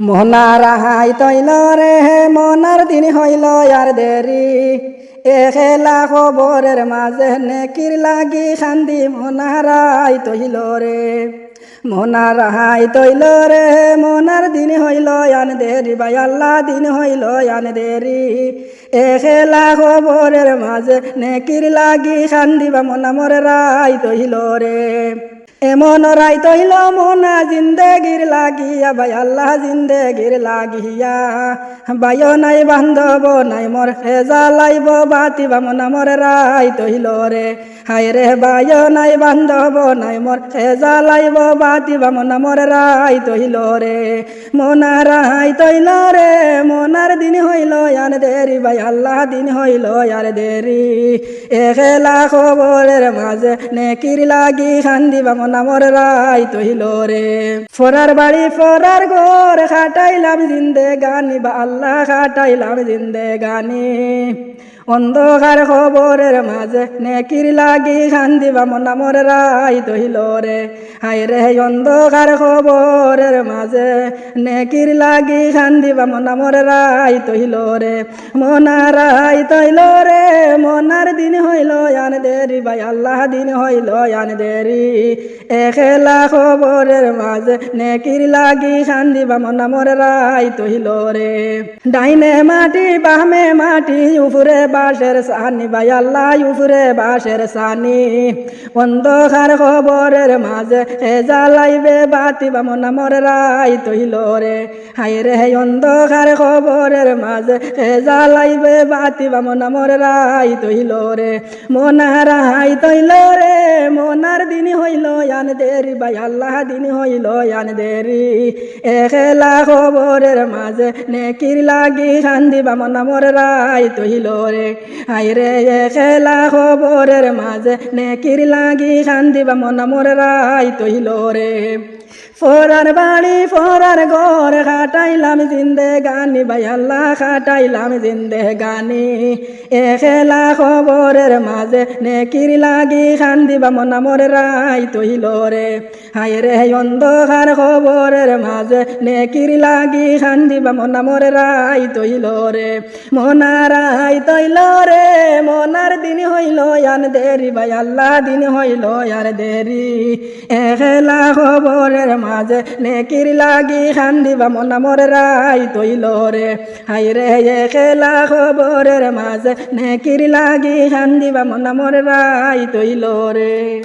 মনার high তৈল রে, মনার দিন হইল আর দেরি। এ খেলা খবরের মাঝে নেকির লাগি খান্দি মনারাই তৈল রে। মনার হাই তৈল রে, মনার দিন হইল আন দেরি বাই আল্লাহ দিন হইল আন দেরি। এ খেলা খবরের মাঝে নেকির লাগি খান্দিবা মনা মরে রাই তৈল রে। এমন রাই তৈল মোনা জিন্দেগির লাগিয়া, ভাই আল্লাহ জিন্দেগির লাগিয়া। বায়ো নাই বান্ধব, নাই মোর হেজা লাইব বাতিবা মনা মোর রাই তৈল রে। হায় রে বায়ো নাই বান্ধব, নাই মোর হেজা লাইব বাতিবা মনা মোর রাই তৈল রে। মোনা রাই তৈল রে, মোনার দিন হইল আন দেরি, ভাই আল্লাহ দিন হইল আর দেরি। এ খেলা খবরের মাঝে নেকির লাগি খান্দিবা মনা মোর রাই তহিল রে। ফরার বাড়ি, ফরার ঘর, খাটাইলাম জিন্দে গানি, বা আল্লাহ খাটাইলাম জিন্দে গানি। অন্ধকার খবরের মাঝে নেকির লাগি খান্দিবা মনা মোর রাই তৈল রে। হাই রে অন্ধকার খবরের মাঝে নেকির লাগি খান্দিবা মনা মোর রাই তৈল রে। মনা রাই তৈল রে, মনার দিন হইল আন দেরি, ভাই আল্লাহ দিন হইল আন দেরি। এখেলা খবরের মাঝে নেকির লাগি খান্দিবা মনা মোর রাই তৈল রে। ডাইনে মাটি, বামে মাটি উফুরে বাসের সানি ভাই আল্লাহ উফুরে বাসের সানি অন্ধকার খবরের মাঝে এ জ্বালাইবে বাতি বা মনা মোর রাই তৈল রে। হাই রে অন্ধকার খবরের মাঝে এ জ্বালাইবে বাতি বা মনা মোর রাই তৈল রে। মনা রাই তৈল রে, মনার আন দেরি ভাই, আল্লাহ দিন হইল আন দেরি। এখেলা খবরের মাঝে নেকির লাগি খান্দিবা মনা মোর রাই তৈল রে। হাই রে এখেলা খবরের মাঝে নেকির লাগি খান্দিবা মনা মোর রাই তৈল রে। ফরার বাড়ি, ফরার ঘর খাটাইলাম জিন্দে গানি ভাই, আল্লাহ খাটাইলাম জিন্দে গানি। এ খেলা খবরের মাঝে নেকির লাগি খান্দিবা মনা মোর রাই তৈল রে হাই রে অন্ধকার খবরের মাঝে, নেকির লাগি খান্দিবা মনা মোর রাই তৈল রে। মনা রাই তৈল রে মনার দিন হইল আন দেরি ভাই, আল্লাহ দিন হইল আর দেরি। এ খেলা খবরের মাঝে, নেকির লাগি খান্দিবা মনা মোর রাই তৈল রে। হাই রে এ খেলা খবরের মাঝে, নেকির লাগি খান্দিবা মনা মোর রাই তৈল রে।